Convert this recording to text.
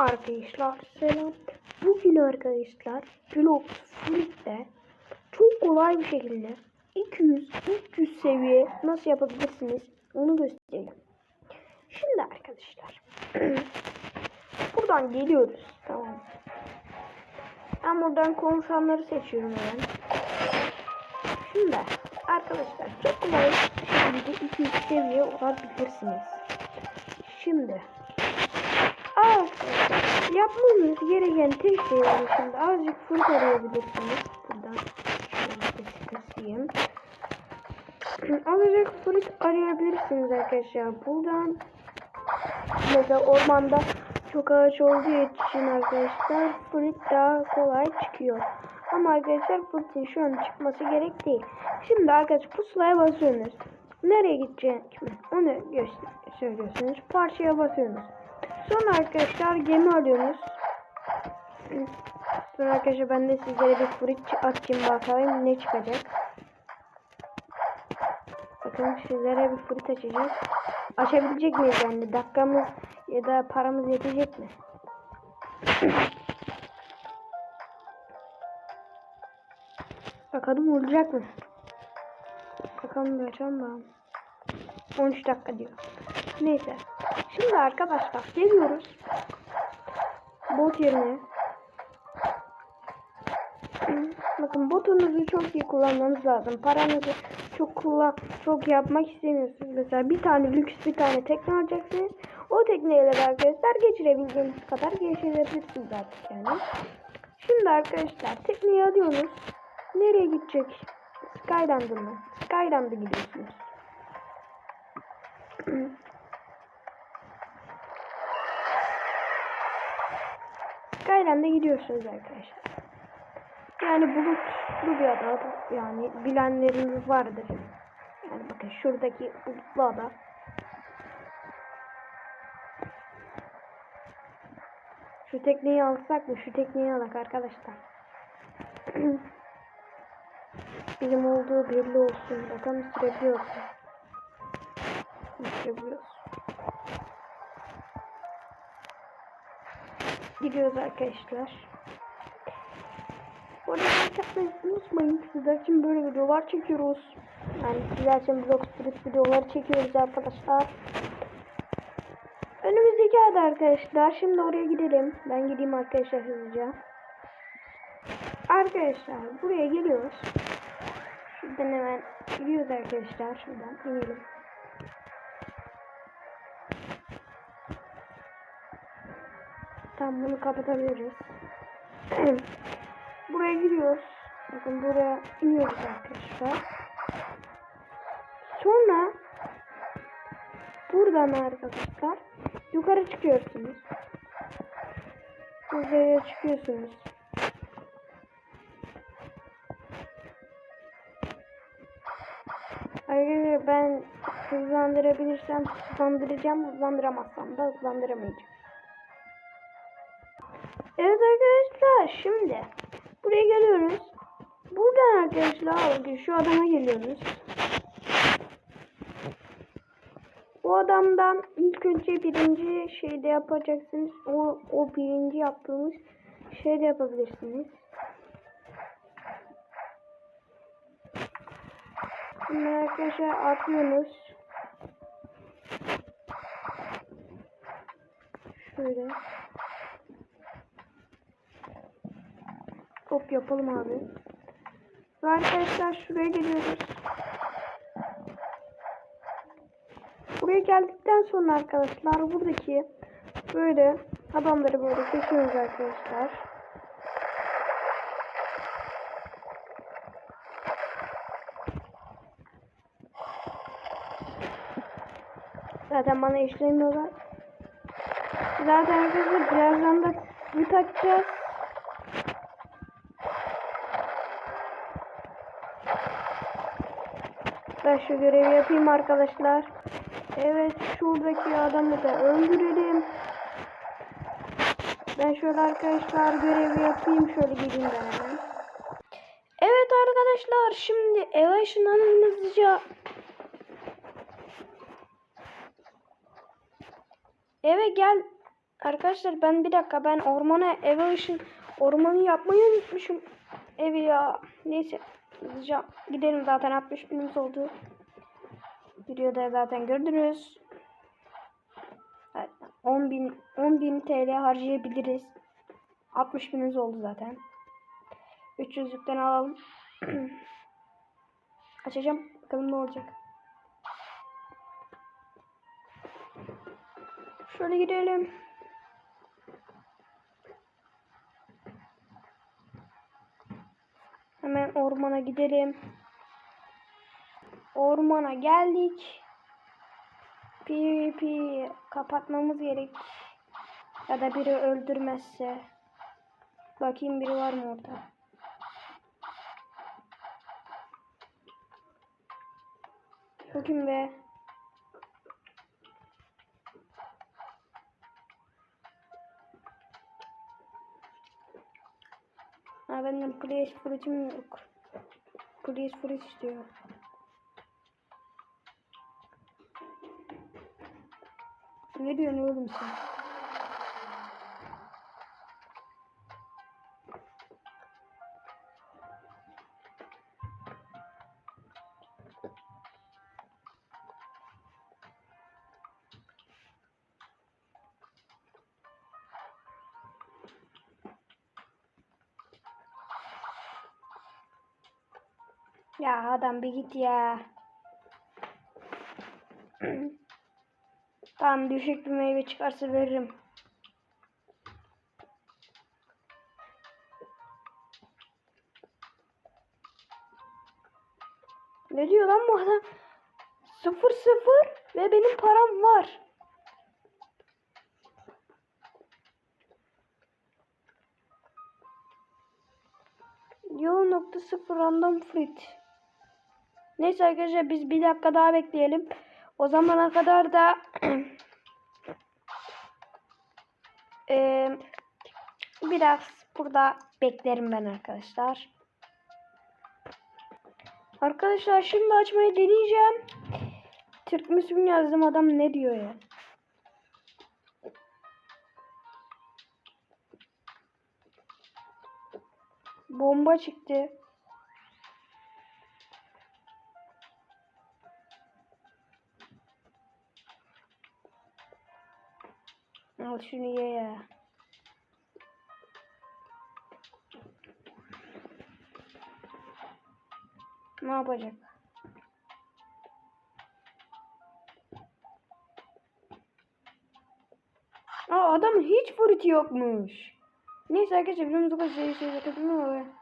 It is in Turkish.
Arkadaşlar selam. Bugün arkadaşlar Blox Fruit'te çok kolay bir şekilde 200-300 seviye nasıl yapabilirsiniz onu göstereceğim. Şimdi arkadaşlar buradan geliyoruz tamam? Ben buradan konuşanları seçiyorum hemen. Şimdi arkadaşlar çok kolay bir şekilde 200 seviye olabilirsiniz. Şimdi Arkadaşlar yapmanız gereken tek şey var şimdi azıcık fruit arayabilirsiniz. Buradan kısayım. Azıcık fruit arayabilirsiniz arkadaşlar. Buradan mesela ormanda çok ağaç olduğu için arkadaşlar fruit daha kolay çıkıyor. Ama arkadaşlar fruitin şu an çıkması gerek değil. Şimdi arkadaşlar pusulaya basıyorsunuz. Nereye gidecek mi? Onu göster söylüyorsunuz. Parçaya basıyorsunuz. Sonra arkadaşlar gemi alıyorsunuz. Sonra arkadaşlar ben de sizlere bir fruit atayım bakalım ne çıkacak. Bakın sizlere bir fruit açacağız. Açabilecek miyiz yani? Dakikamız ya da paramız yetecek mi? Bakalım olacak mı? Bakalım bir açalım bakalım. 13 dakika diyor. Neyse. Şimdi arkadaşlar geliyoruz. Bot yerine. Bakın botunuzu çok iyi kullanmanız lazım. Paranızı çok kullan çok yapmak istemiyorsunuz. Mesela bir tane lüks bir tane tekne alacaksınız. O tekneyle arkadaşlar geçirebildiğiniz kadar geçirebilirsiniz artık yani. Şimdi arkadaşlar tekneyi alıyorsunuz. Nereye gidecek? Skyland'a mı? Skyland'a gidiyorsunuz. Skyland'a gidiyorsunuz arkadaşlar. Yani bulutlu bir ada. Yani bilenleriniz vardır. Yani bakın şuradaki bulutlu ada. Şu tekneyi alsak mı? Şu tekneyi alak arkadaşlar. Bizim olduğu belli olsun. Bakalım sürebiliyoruz. Sürebiliyoruz. Gidiyoruz arkadaşlar. Bu arada yapmayı unutmayın. Sizler için böyle videolar çekiyoruz. Yani sizler için blog spirit videoları çekiyoruz arkadaşlar. Önümüzdeki ayda arkadaşlar. Şimdi oraya gidelim. Ben gideyim arkadaşlar hızlıca. Arkadaşlar buraya geliyoruz. Şuradan hemen gidiyoruz arkadaşlar. Şuradan inelim. Tamam bunu kapatabiliriz. buraya giriyoruz. Bakın buraya iniyoruz arkadaşlar. Sonra buradan arkadaşlar yukarı çıkıyorsunuz. Yukarıya çıkıyorsunuz. Arkadaşlar ben hızlandırabilirsem hızlandıracağım, hızlandıramazsam da hızlandıramayacağım. Evet arkadaşlar şimdi buraya geliyoruz. Buradan arkadaşlar şu adama geliyoruz. Bu adamdan ilk önce birinci şeyde yapacaksınız. O, o birinci yaptığımız şeyde yapabilirsiniz. Şimdi arkadaşlar atlıyorsunuz. Şöyle. Hop yapalım abi. Ve arkadaşlar şuraya geliyoruz. Buraya geldikten sonra arkadaşlar buradaki böyle adamları böyle seçiyoruz arkadaşlar. Zaten bana işlemiyorlar. Zaten arkadaşlar birazdan da büt açacağız. Ben şu görevi yapayım arkadaşlar. Evet şuradaki adamı da öldürelim. Ben şöyle arkadaşlar görevi yapayım. Şöyle gideyim ben hemen. Evet arkadaşlar şimdi eve ışınlanın hızlıca. Eve gel Arkadaşlar ben bir dakika ben ormana eve ışın ormanı yapmayı unutmuşum. Evi ya. Neyse. Hızlıca gidelim zaten 60 binimiz oldu. Videoda zaten gördünüz. Evet, 10 bin, 10 bin TL harcayabiliriz. 60 binimiz oldu zaten. 300'lükten alalım. Açacağım. Bakalım ne olacak. Şöyle gidelim. Hemen ormana gidelim. Ormana geldik. PvP kapatmamız gerek. Ya da biri öldürmezse. Bakayım biri var mı orada. Kim be? Ha benden Place Fruit'im yok. Place Fruit istiyor. Ne diyorsun oğlum sen? Ya adam bir git ya. tamam düşük bir meyve çıkarsa veririm. Ne diyor lan bu adam? Sıfır sıfır ve benim param var. Yol nokta sıfır random fruit. Neyse arkadaşlar biz bir dakika daha bekleyelim. O zamana kadar da eee, biraz burada beklerim ben arkadaşlar. Arkadaşlar şimdi açmayı deneyeceğim. Türk müsün yazdım adam ne diyor ya. Bomba çıktı. Al şunu ye ya. Ne yapacak? Aa adam hiç fruit yokmuş. Neyse arkadaşlar videomuzu kaçırıyorsunuz. Katılın